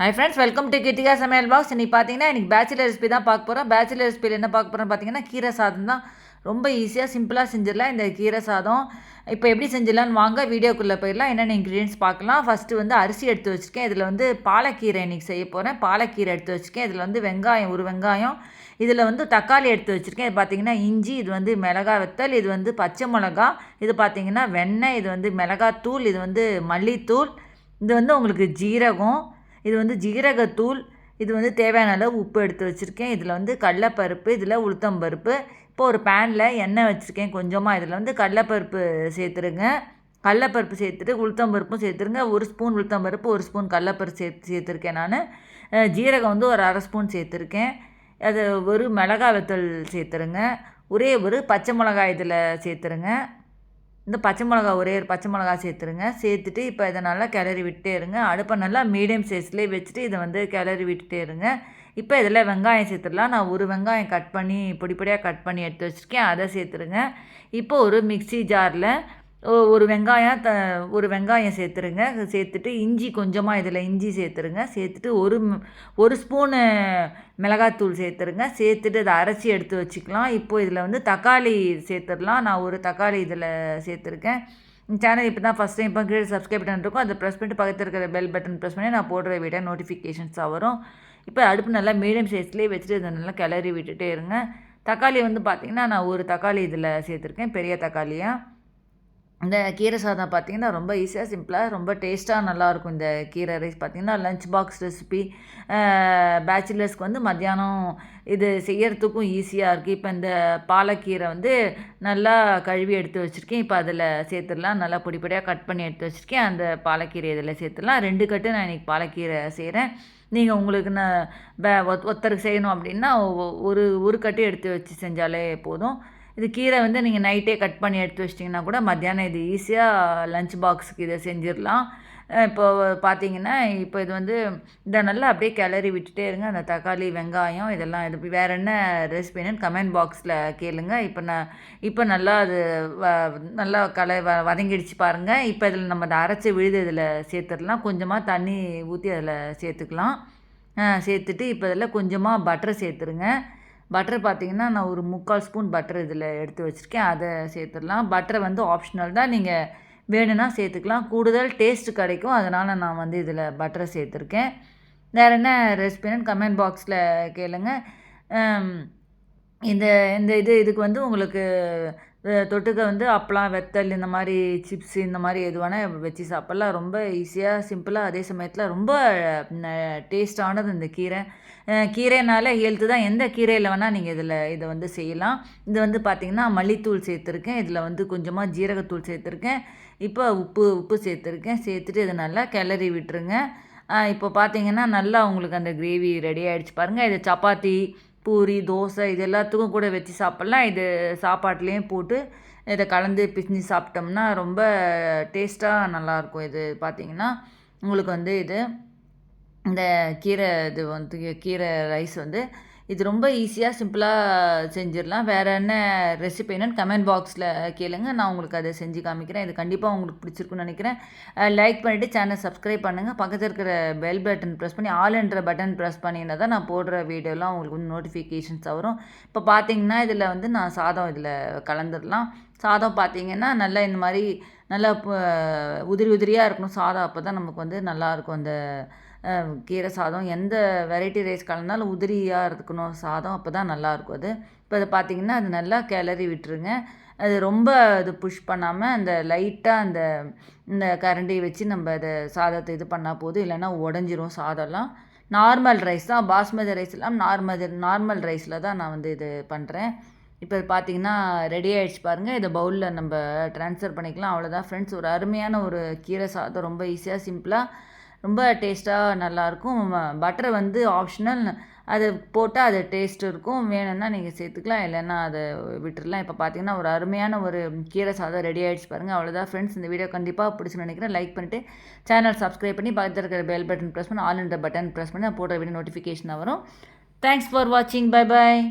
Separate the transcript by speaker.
Speaker 1: Hi friends welcome to Kittika சமையல் box இன்றைக்கி பார்த்தீங்கன்னா இன்றைக்கி பேச்சுலர் ரெசிபி தான் பார்க்க போகிறோம் பேச்சுலர் ரெசிபியில் என்ன பார்க்க போகிறோம் பார்த்தீங்கன்னா கீரை சாதம் தான். ரொம்ப ஈஸியாக சிம்பிளாக செஞ்சிடலாம் இந்த கீரை சாதம். இப்போ எப்படி செஞ்சிடலான்னு வாங்க வீடியோக்குள்ளே போயிடலாம். என்னென்ன இன்க்ரீடியன்ஸ் பார்க்கலாம். ஃபஸ்ட்டு வந்து அரிசி எடுத்து வச்சுருக்கேன். இதில் வந்து பாலக்கீரை இன்றைக்கி செய்ய போகிறேன் பாலக்கீரை எடுத்து வச்சுருக்கேன். இதில் வந்து வெங்காயம் ஒரு வெங்காயம். இதில் வந்து தக்காளி எடுத்து வச்சுருக்கேன். இது பார்த்தீங்கன்னா இஞ்சி இது வந்து மிளகா வெத்தல் இது வந்து பச்சை மிளகா. இது பார்த்தீங்கன்னா வெண்ணெய் இது வந்து மிளகாத்தூள் இது வந்து மல்லித்தூள். இது வந்து உங்களுக்கு ஜீரகம். இது வந்து ஜீரகத்தூள் இது வந்து தேவையான அளவு உப்பு எடுத்து வச்சுருக்கேன். இதில் வந்து கடலப்பருப்பு இதில் உளுத்தம்பருப்பு இப்போ ஒரு பேனில் எண்ணெய் வச்சுருக்கேன் கொஞ்சமாக இதில் வந்து கடலப்பருப்பு சேர்த்துருங்க. கடலப்பருப்பு சேர்த்துட்டு உளுத்தம்பருப்பும் சேர்த்துருங்க. ஒரு ஸ்பூன் உளுத்தம்பருப்பு ஒரு ஸ்பூன் கடலப்பருப்பு சேர்த்து சேர்த்துருக்கேன் நான். ஜீரகம் வந்து ஒரு அரை ஸ்பூன் சேர்த்துருக்கேன். அது ஒரு மிளகா வெத்தல் சேர்த்துருங்க. ஒரே ஒரு பச்சை மிளகாய் இதில் சேர்த்துருங்க. இந்த பச்சை மிளகா ஒரே ஒரு பச்சை மிளகா சேர்த்துருங்க. சேர்த்துட்டு இப்போ இதை நல்லா கிளறி விட்டுட்டே இருங்க. அடுப்பை நல்லா மீடியம் சைஸ்லேயே வச்சுட்டு இதை வந்து கிளறி விட்டுட்டே இருங்க. இப்போ இதில் வெங்காயம் சேர்த்துடலாம். நான் ஒரு வெங்காயம் கட் பண்ணி பொடி பொடியாக கட் பண்ணி எடுத்து வச்சுருக்கேன். அதை சேர்த்துருங்க. இப்போ ஒரு மிக்சி ஜாரில் ஒரு வெங்காயம் த ஒரு வெங்காயம் சேர்த்துருங்க. சேர்த்துட்டு இஞ்சி கொஞ்சமாக இதில் இஞ்சி சேர்த்துருங்க. சேர்த்துட்டு ஒரு ஒரு ஸ்பூனு மிளகாத்தூள் சேர்த்துருங்க. சேர்த்துட்டு அதை அரைச்சி எடுத்து வச்சுக்கலாம். இப்போது இதில் வந்து தக்காளி சேர்த்துடலாம். நான் ஒரு தக்காளி இதில் சேர்த்துருக்கேன். சேனல் இப்போ தான் ஃபஸ்ட் டைம் இப்போ கீழே சப்ஸ்கிரைப் பட்டன் இருக்கும். அதை ப்ரெஸ் பண்ணிட்டு பக்கத்தில் இருக்கிற பெல் பட்டன் ப்ரெஸ் பண்ணி நான் போடுற வீடியோ நோட்டிஃபிகேஷன்ஸாக வரும். இப்போ அடுப்பு நல்லா மீடியம் சைஸ்லேயே வச்சுட்டு இதை நல்லா கிளறி விட்டுட்டே இருங்க. தக்காளி வந்து பார்த்திங்கன்னா நான் ஒரு தக்காளி இதில் சேர்த்துருக்கேன். பெரிய தக்காளியாக இந்த கீரை சாதம் பார்த்திங்கன்னா ரொம்ப ஈஸியாக சிம்பிளாக ரொம்ப டேஸ்ட்டாக நல்லாயிருக்கும் இந்த கீரை ரைஸ் பார்த்திங்கன்னா. லஞ்ச் பாக்ஸ் ரெசிபி பேச்சுலர்ஸ்க்கு வந்து மத்தியானம் இது செய்யறதுக்கும் ஈஸியாக இருக்குது இப்போ இந்த பாலக்கீரை வந்து நல்லா கழுவி எடுத்து வச்சுருக்கேன். இப்போ அதில் சேர்த்துடலாம். நல்லா பொடி பொடியாக கட் பண்ணி எடுத்து வச்சுருக்கேன். அந்த பாலக்கீரை இதில் சேர்த்துடலாம். ரெண்டு கட்டு நான் இன்றைக்கி பாலக்கீரை செய்கிறேன் நீங்கள் உங்களுக்கு நான் ஒருத்தருக்கு செய்யணும் அப்படின்னா ஒரு ஒரு கட்டு எடுத்து வச்சு செஞ்சாலே போதும். இது கீரை வந்து நீங்கள் நைட்டே கட் பண்ணி எடுத்து வச்சிட்டிங்கன்னா கூட மத்தியானம் இது ஈஸியாக லஞ்ச் பாக்ஸுக்கு இதை செஞ்சிடலாம். இப்போ பார்த்தீங்கன்னா இப்போ இது வந்து இதை நல்லா அப்படியே கிளறி விட்டுட்டே இருங்க. அந்த தக்காளி வெங்காயம் இதெல்லாம் இது வேறு என்ன ரெசிபின்னு கமெண்ட் பாக்ஸில் கேளுங்க. இப்போ நான் இப்போ நல்லா அது வ நல்லா கலை வ வதங்கிடுச்சு பாருங்கள் இப்போ இதில் நம்ம அதை அரைச்சி விழுது இதில் சேர்த்துடலாம். கொஞ்சமாக தண்ணி ஊற்றி அதில் சேர்த்துக்கலாம். சேர்த்துட்டு இப்போ இதில் கொஞ்சமாக பட்டரை சேர்த்துருங்க. பட்டர் பார்த்திங்கன்னா நான் ஒரு முக்கால் ஸ்பூன் பட்டர் இதில் எடுத்து வச்சுருக்கேன். அதை சேர்த்துடலாம். பட்டரை வந்து ஆப்ஷனல் தான். நீங்கள் வேணும்னா சேர்த்துக்கலாம். கூடுதல் டேஸ்ட் கிடைக்கும். அதனால் நான் வந்து இதில் பட்டரை சேர்த்துருக்கேன். வேறு என்ன ரெசிபின்னு கமெண்ட் பாக்ஸில் கேளுங்கள் இந்த இந்த இது இதுக்கு வந்து உங்களுக்கு தொட்டுக்க வந்து அப்பளம் வெத்தல் இந்த மாதிரி சிப்ஸ் இந்த மாதிரி எது வேணால் வச்சு சாப்பிட்லாம். ரொம்ப ஈஸியாக சிம்பிளாக அதே சமயத்தில் ரொம்ப டேஸ்டானது இந்த கீரை. கீரைனால ஹெல்த்து தான். எந்த கீரையில் வேணால் நீங்கள் இதில் இதை வந்து செய்யலாம். இது வந்து பார்த்திங்கன்னா மல்லித்தூள் சேர்த்துருக்கேன். இதில் வந்து கொஞ்சமாக ஜீரகத்தூள் சேர்த்துருக்கேன். இப்போ உப்பு உப்பு சேர்த்துருக்கேன். சேர்த்துட்டு இதை நல்லா கிளறி விட்டுருங்க. இப்போ பார்த்தீங்கன்னா நல்லா உங்களுக்கு அந்த கிரேவி ரெடி ஆகிடுச்சு பாருங்கள் இது சப்பாத்தி பூரி தோசை இது எல்லாத்துக்கும் கூட வச்சு சாப்பிட்லாம். இது சாப்பாட்லேயும் போட்டு இதை கலந்து பிசிஞ்சு சாப்பிட்டோம்னா ரொம்ப டேஸ்ட்டாக நல்லாயிருக்கும் இது பார்த்திங்கன்னா உங்களுக்கு வந்து இது இந்த கீரை இது வந்து கீரை ரைஸ் வந்து இது ரொம்ப ஈஸியாக சிம்பிளாக செஞ்சிடலாம். வேறு என்ன ரெசிபி என்னன்னு கமெண்ட் பாக்ஸில் கேளுங்க. நான் உங்களுக்கு அதை செஞ்சு காமிக்கிறேன். இது கண்டிப்பாக உங்களுக்கு பிடிச்சிருக்குன்னு நினைக்கிறேன். லைக் பண்ணிவிட்டு சேனல் சப்ஸ்கிரைப் பண்ணுங்கள் பக்கத்தில் இருக்கிற பெல் பட்டன் ப்ரெஸ் பண்ணி ஆல் என்ற பட்டன் ப்ரெஸ் பண்ணினா தான் நான் போடுற வீடியோலாம் உங்களுக்கு வந்து நோட்டிஃபிகேஷன்ஸ் வரும். இப்போ பார்த்தீங்கன்னா இதில் வந்து நான் சாதம் இதில் கலந்துடலாம். சாதம் பார்த்தீங்கன்னா நல்லா இந்த மாதிரி நல்லா உதிரி உதிரியாக இருக்கணும். சாதம் அப்போ தான் நமக்கு வந்து நல்லாயிருக்கும் அந்த கீரை சாதம் எந்த வெரைட்டி ரைஸ் கலந்தாலும் உதிரியாக இருக்கணும். சாதம் அப்போ தான் நல்லாயிருக்கும் அது. இப்போ அதை பார்த்திங்கன்னா அது நல்லா கிளறி விட்டுருங்க. அது ரொம்ப அது புஷ் பண்ணாமல் அந்த லைட்டாக அந்த இந்த கரண்டியை வச்சு நம்ம அதை சாதத்தை இது பண்ணால் போதும். இல்லைன்னா உடஞ்சிரும் சாதம்லாம். நார்மல் ரைஸ் தான். பாஸ்மதி ரைஸ் எல்லாம் நார்மல் நார்மல் ரைஸில் தான் நான் வந்து இது பண்ணுறேன் இப்போ பார்த்தீங்கன்னா ரெடி ஆகிடுச்சு பாருங்கள் இதை பவுலில் நம்ம ட்ரான்ஸ்ஃபர் பண்ணிக்கலாம். அவ்வளோதான் ஃப்ரெண்ட்ஸ் ஒரு அருமையான ஒரு கீரை சாதம். ரொம்ப ஈஸியாக சிம்பிளாக ரொம்ப டேஸ்ட்டாக நல்லாயிருக்கும் பட்டர் வந்து ஆப்ஷனல் அது போட்டால் அது டேஸ்ட் இருக்கும். வேணும்னா நீங்கள் சேர்த்துக்கலாம். இல்லைன்னா அதை விட்டுடலாம் இப்போ பார்த்தீங்கன்னா ஒரு அருமையான ஒரு கீரை சாதம் ரெடி ஆகிடுச்சு பாருங்கள் அவ்வளோதான் ஃப்ரெண்ட்ஸ் இந்த வீடியோ கண்டிப்பாக பிடிச்சி நினைக்கிறேன். லைக் பண்ணிவிட்டு சேனல் சப்ஸ்கிரைப் பண்ணி பக்கத்தில் இருக்கிற பெல் பட்டன் ப்ரெஸ் பண்ணி ஆல் இந்த பட்டன் ப்ரெஸ் பண்ணி போடுற வீடியோ நோட்டிஃபிகேஷன் வரும். தேங்க்ஸ் ஃபார் வாட்சிங் பை பாய்